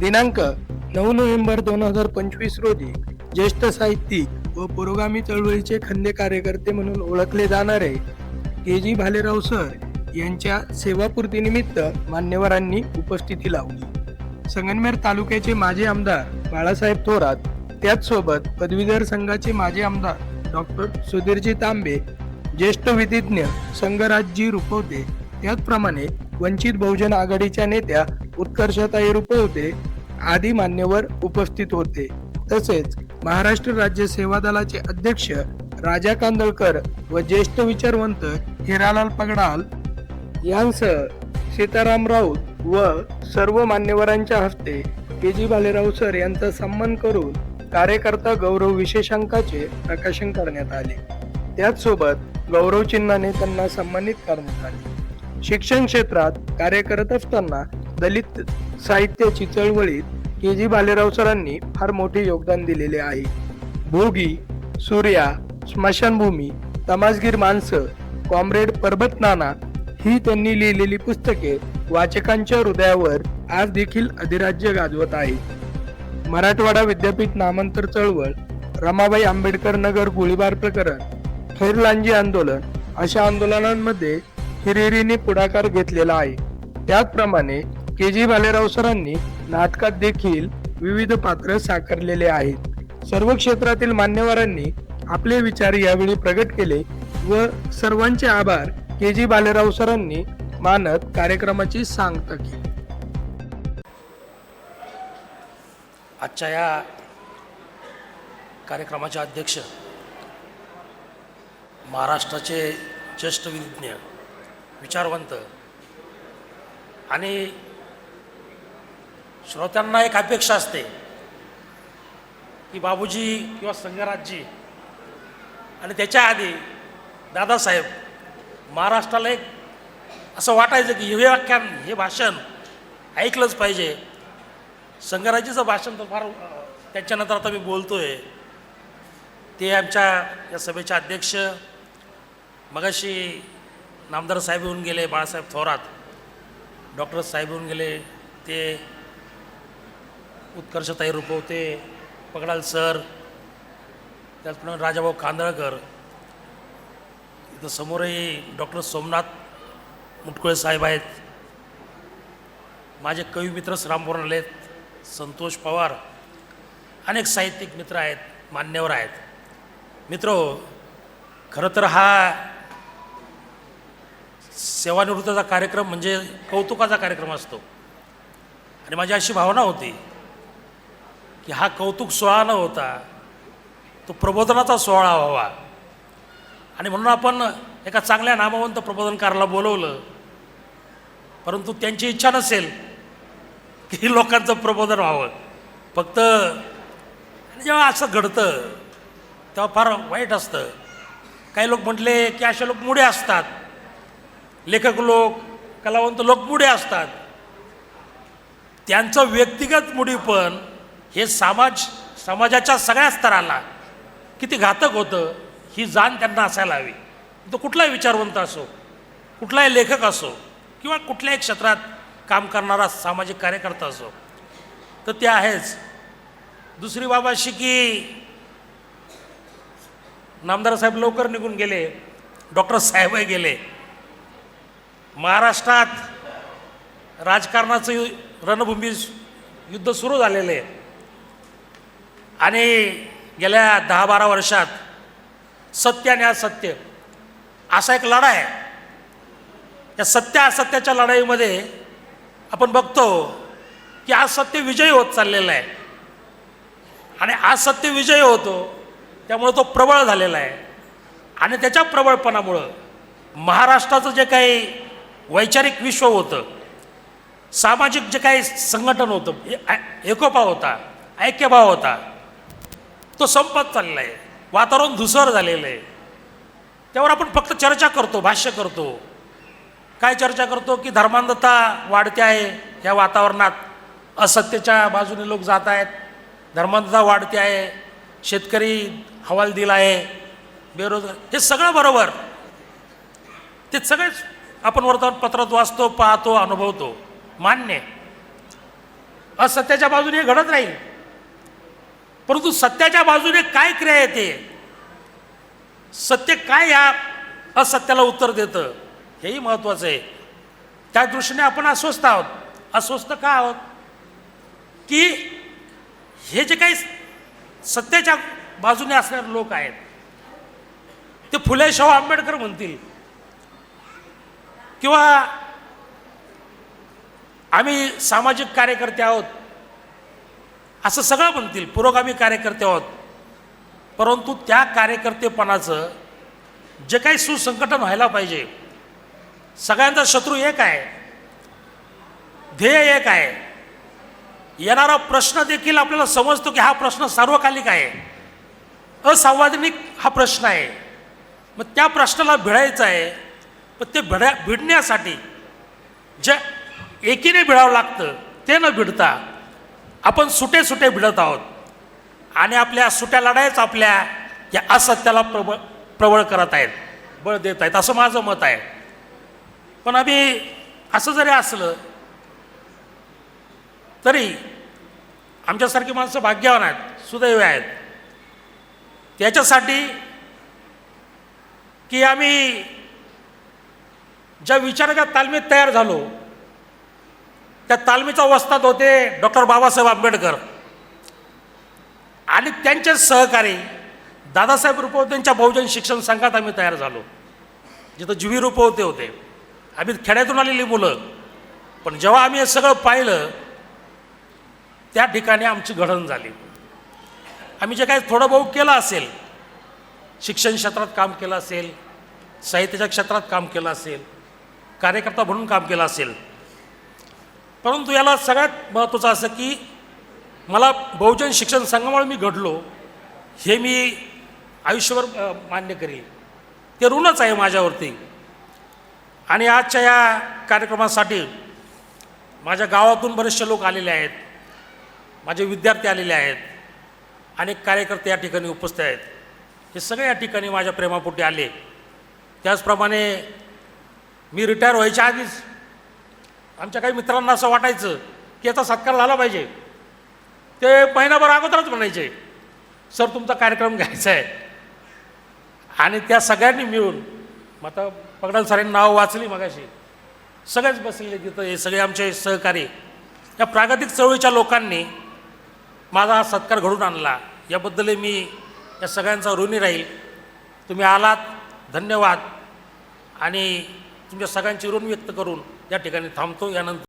दिनांक नऊ नोव्हेंबर दोन हजार पंचवीस रोजी ज्येष्ठ साहित्यिक व पुरोगामी चळवळीचे खंदे कार्यकर्ते म्हणून ओळखले जाणारे के जी भालेराव सर यांच्या सेवापूर्तीनिमित्त मान्यवरांनी उपस्थिती लावली. संगनमेर तालुक्याचे माजी आमदार बाळासाहेब थोरात त्याचसोबत पदवीधर संघाचे माजी आमदार डॉक्टर सुधीरजी तांबे ज्येष्ठ विधिज्ञ संगराजजी रुपवते. त्याचप्रमाणे वंचित बहुजन आघाडीच्या नेत्या उत्कर्षताई रुपवते आदी मान्यवर उपस्थित होते. तसेच महाराष्ट्र राज्य सेवा दलाचे अध्यक्ष राजा कांदळकर व ज्येष्ठ विचारवंत हिरालाल पगडाल यांसह सीताराम राऊत व सर्व मान्यवरांच्या हस्ते के जी भालेराव सर यांचा सन्मान करून कार्यकर्ता गौरव विशेषांकाचे प्रकाशन करण्यात आले. त्याचसोबत गौरव चिन्हाने त्यांना सन्मानित करण्यात आले. शिक्षण क्षेत्रात कार्य करत असताना दलित साहित्याची चळवळीत के जी भालेराव सरांनी फार मोठे योगदान दिलेले आहे. भोगी सूर्या स्मशानभूमी तमासगीर माणसं कॉम्रेड पर्वत नाना ही त्यांनी लिहिलेली पुस्तके वाचकांच्या हृदयावर आज देखील अधिराज्य गाजवत आहे मराठवाडा विद्यापीठ नामांतर चळवळ रमाबाई आंबेडकर नगर गोळीबार प्रकरण खैरलांजी आंदोलन अशा आंदोलनांमध्ये हिरिरीने पुढाकार घेतलेला आहे. त्याचप्रमाणे के जी भालेराव सरांनी नाटकात देखील विविध पात्र साकारलेले आहेत. सर्व क्षेत्रातील मान्यवरांनी आपले विचार यावेळी प्रगट केले व सर्वांचे आभार के जी भालेराव सरांनी मानत कार्यक्रमाची सांगता केली. आजच्या या कार्यक्रमाचे अध्यक्ष महाराष्ट्राचे ज्येष्ठ विज्ञ विचारवंत. आणि श्रोत्यांना एक अपेक्षा असते की बाबूजी किंवा संगराजजी आणि त्याच्या आधी दादासाहेब महाराष्ट्राला एक असं वाटायचं की हे व्याख्यान हे भाषण ऐकलंच पाहिजे. संगराजीचं भाषण तर फार त्याच्यानंतर आता मी बोलतोय. ते आमच्या या सभेचे अध्यक्ष मगाशी नामदार साहेब येऊन गेले बाळासाहेब थोरात. डॉक्टर साहेब येऊन गेले ते उत्कर्षताई रुपवते पगडाल सर त्याचप्रमाणे राजाभाऊ कांदळकर. इथं समोरही डॉक्टर सोमनाथ मुटकुळे साहेब आहेत. माझे कवी मित्र श्रामपूर्ण आलेत संतोष पवार. अनेक साहित्यिक मित्र आहेत मान्यवर आहेत. मित्र खरं तर हा सेवानिवृत्तीचा कार्यक्रम म्हणजे कौतुकाचा कार्यक्रम असतो. आणि माझी अशी भावना होती की हा कौतुक सोहळा न होता तो प्रबोधनाचा सोहळा व्हावा. आणि म्हणून आपण एका चांगल्या नामवंत प्रबोधनकाराला बोलवलं. परंतु त्यांची इच्छा नसेल की लोकांचं प्रबोधन व्हावं. फक्त आणि जेव्हा असं घडतं तेव्हा फार वाईट असतं. काही लोक म्हटले की असे लोक मुडे असतात. लेखक लोक कलावंत लोक पुढे असतात. त्यांचं व्यक्तिगत मुडीपण हे समाज समाजाच्या सगळ्या स्तराला किती घातक होतं ही जाण त्यांना असायला हवी. तो कुठलाही विचारवंत असो कुठलाही लेखक असो किंवा कुठल्याही क्षेत्रात काम करणारा सामाजिक कार्यकर्ता असो तर ते आहेच. दुसरी बाब अशी की नामदार साहेब लवकर निघून गेले डॉक्टर साहेबही गेले. महाराष्ट्रात राजकारणाचं यु- रणभूमी युद्ध सुरू झालेलं आहे. आणि गेल्या दहा बारा वर्षात सत्य आणि असत्य असा एक लढा आहे. या सत्य असत्याच्या लढाईमध्ये आपण बघतो की आज सत्य विजयी होत चाललेला आहे. आणि आज सत्य विजयी होतो त्यामुळे तो प्रबळ झालेला आहे. आणि त्याच्या प्रबळपणामुळं महाराष्ट्राचं जे काही वैचारिक विश्व होतं. सामाजिक जे काही संघटन होतं ए- एकोपा होता ऐक्यभाव होता. तो संपत चाललेला आहे वातावरण धुसर झालेलं आहे. त्यावर आपण फक्त चर्चा करतो भाष्य करतो. काय चर्चा करतो? की धर्मांधता वाढते आहे ह्या वातावरणात. असत्याच्या बाजूने लोक जात आहेत. धर्मांधता वाढते आहे. शेतकरी हवाल दिला आहे. बेरोजगार हे सगळं बरोबर. ते सगळेच आपण वर्तमानपत्रात वाचतो पाहतो अनुभवतो. मान्य. असत्याच्या बाजूने घडत राहील परंतु सत्याच्या बाजूने काय क्रिया येते सत्य काय या असत्याला उत्तर देतं. हेही महत्त्वाचं आहे. त्या दृष्टीने आपण अस्वस्थ आहोत. अस्वस्थ का आहोत? की हे जे काही सत्याच्या बाजूने असणारे लोक आहेत ते फुले शाहू आंबेडकर म्हणतील. किंवा आम्ही सामाजिक कार्यकर्ते आहोत असं सगळं म्हणतील पुरोगामी कार्यकर्ते आहोत. परंतु त्या कार्यकर्तेपणाचं जे काही सुसंघटन व्हायला पाहिजे सगळ्यांचा शत्रू एक आहे ध्येय एक आहे. येणारा प्रश्न देखील आपल्याला समजतो की हा प्रश्न सार्वकालिक आहे. असंवादिक हा प्रश्न आहे. मग त्या प्रश्नाला भिडायचं आहे पण ते भिड्या भिडण्यासाठी जे एकीने भिडावं लागतं ते न भिडता आपण सुटे सुटे भिडत आहोत. आणि आपल्या सुट्या लढायच आपल्या या असत्याला प्रबळ प्रबळ करत आहेत बळ देत आहेत असं माझं मत आहे. पण आम्ही असं जरी असलं तरी आमच्यासारखी माणसं भाग्यवान आहेत सुदैवी आहेत. त्याच्यासाठी की आम्ही ज्या विचाराच्या तालमीत तयार झालो त्या तालमीचा वस्ताद होते डॉक्टर बाबासाहेब आंबेडकर. आणि त्यांचे सहकारी दादासाहेब रुपवतेंच्या बहुजन शिक्षण संघात आम्ही तयार झालो. जिथं जुवी रुपवते होते. आम्ही खेड्यातून आलेली मुलं. पण जेव्हा आम्ही हे सगळं पाहिलं त्या ठिकाणी आमची घडण झाली. आम्ही जे काही थोडं बहुत केलं असेल शिक्षण क्षेत्रात काम केलं असेल साहित्याच्या क्षेत्रात काम केलं असेल कार्यकर्ता म्हणून काम केलं असेल. परंतु याला सगळ्यात महत्त्वाचं असं की मला बहुजन शिक्षण संघामुळे मी घडलो हे मी आयुष्यभर मान्य करेन. ते ऋणच आहे माझ्यावरती. आणि आजच्या या कार्यक्रमासाठी माझ्या गावातून बरेचसे लोक आलेले आहेत माझे विद्यार्थी आलेले आहेत अनेक कार्यकर्ते या ठिकाणी उपस्थित आहेत. हे सगळे या ठिकाणी माझ्या प्रेमापोटी आले. त्याचप्रमाणे मी रिटायर व्हायच्या आधीच. आमच्या काही मित्रांना असं वाटायचं की याचा सत्कार झाला पाहिजे. ते महिनाभर अगोदरच म्हणायचे सर तुमचा कार्यक्रम घ्यायचा आहे. आणि त्या सगळ्यांनी मिळून मग आता पगडाल सरांनी नाव वाचली मगाशी. सगळेच बसलेले तिथं हे सगळे आमचे सहकारी. या प्रागतिक चळवळीच्या लोकांनी माझा हा सत्कार घडून आणला. याबद्दल मी या सगळ्यांचा ऋणी राहील. तुम्ही आलात धन्यवाद. आणि तुमच्या सगळ्यांची ऋण व्यक्त करून या ठिकाणी थांबतो. यानंतर